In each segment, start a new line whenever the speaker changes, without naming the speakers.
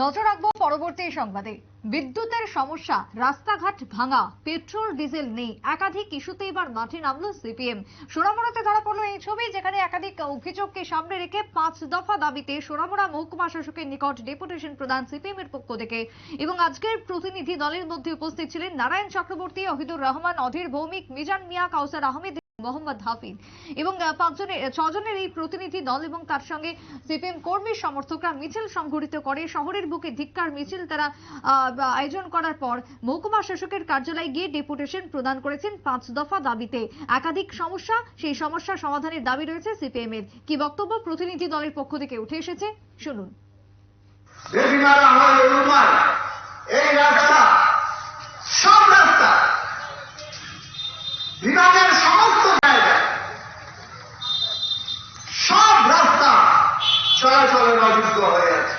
নজর রাখব পরবর্তী সংবাদে। বিদ্যুতের সমস্যা, রাস্তাঘাট ভাঙা, পেট্রোল, ডিজেল নেই। একাধিক ইস্যুতে এবার মাঠে নামলো সিপিএম। সোনামুড়াতে ধরা পড়ল এই ছবি, যেখানে একাধিক অভিযোগকে সামনে রেখে পাঁচ দফা দাবিতে সোনামুড়া মহকুমা শাসকের নিকট ডেপুটেশন প্রদান সিপিএম এর পক্ষ থেকে। এবং আজকের প্রতিনিধি দলের মধ্যে উপস্থিত ছিলেন নারায়ণ চক্রবর্তী, অহিদুর রহমান, অধীর ভৌমিক, মিজান মিয়া, কাউসার আহমেদ মোহাম্মদ হাফিজ। এবং পাঁচজনের ছজনের এই প্রতিনিধি দল এবং তার সঙ্গে সিপিএম কর্মী সমর্থকরা মিছিল সংঘটিত করে শহরের বুকে ধিক্কার মিছিল তারা আয়োজন করার পর মহকুমা শাসকের কার্যালয়ে গিয়ে ডেপুটেশন প্রদান করেছেন পাঁচ দফা দাবিতে। একাধিক সমস্যা, সেই সমস্যা সমাধানের দাবি রয়েছে সিপিএম এর। কি বক্তব্য প্রতিনিধি দলের পক্ষ থেকে উঠে এসেছে? শুনুন।
এই রাস্তা সব রাস্তা বিভাগের সমস্ত জায়গায় সব রাস্তা চলাচলের অযোগ্য হয়ে আছে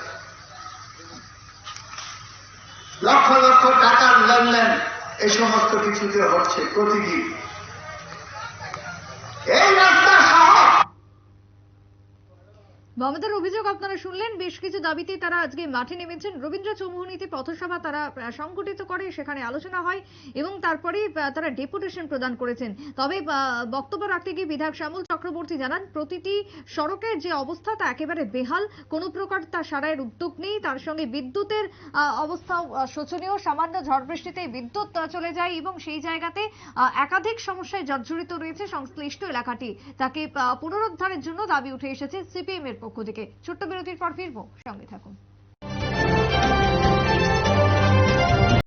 লক্ষ লক্ষ টাকার লেনদেন এই সমস্ত কিছুতে হচ্ছে প্রতিদিন। এই রাস্তা সহ
মমতার অভিযোগ আপনারা শুনলেন, বেশ কিছু দাবিতে তারা আজকে মাঠে নেমেছেন। রবীন্দ্র চৌমুহনীতে পথসভা তারা সংগঠিত করে, সেখানে আলোচনা হয় এবং তারপরে তারা ডেপুটেশন প্রদান করেছেন। তবে বক্তব্য রাখতে গিয়ে বিধায়ক শ্যামল চক্রবর্তী জানান, প্রতিটি সড়কের যে অবস্থা তা একেবারে বেহাল। কোনো প্রকার তা সারাইয়ের উদ্যোগ নেই। তার সঙ্গে বিদ্যুতের অবস্থাও শোচনীয়। সামান্য ঝড় বৃষ্টিতে বিদ্যুৎ চলে যায় এবং সেই জায়গাতে একাধিক সমস্যায় জর্জরিত রয়েছে সংশ্লিষ্ট এলাকাটি। তাকে পুনরুদ্ধারের জন্য দাবি উঠে এসেছে সিপিএম এর পক্ষ থেকে ছোট্ট বিরতির পর ফিরবো। সঙ্গে থাকুন।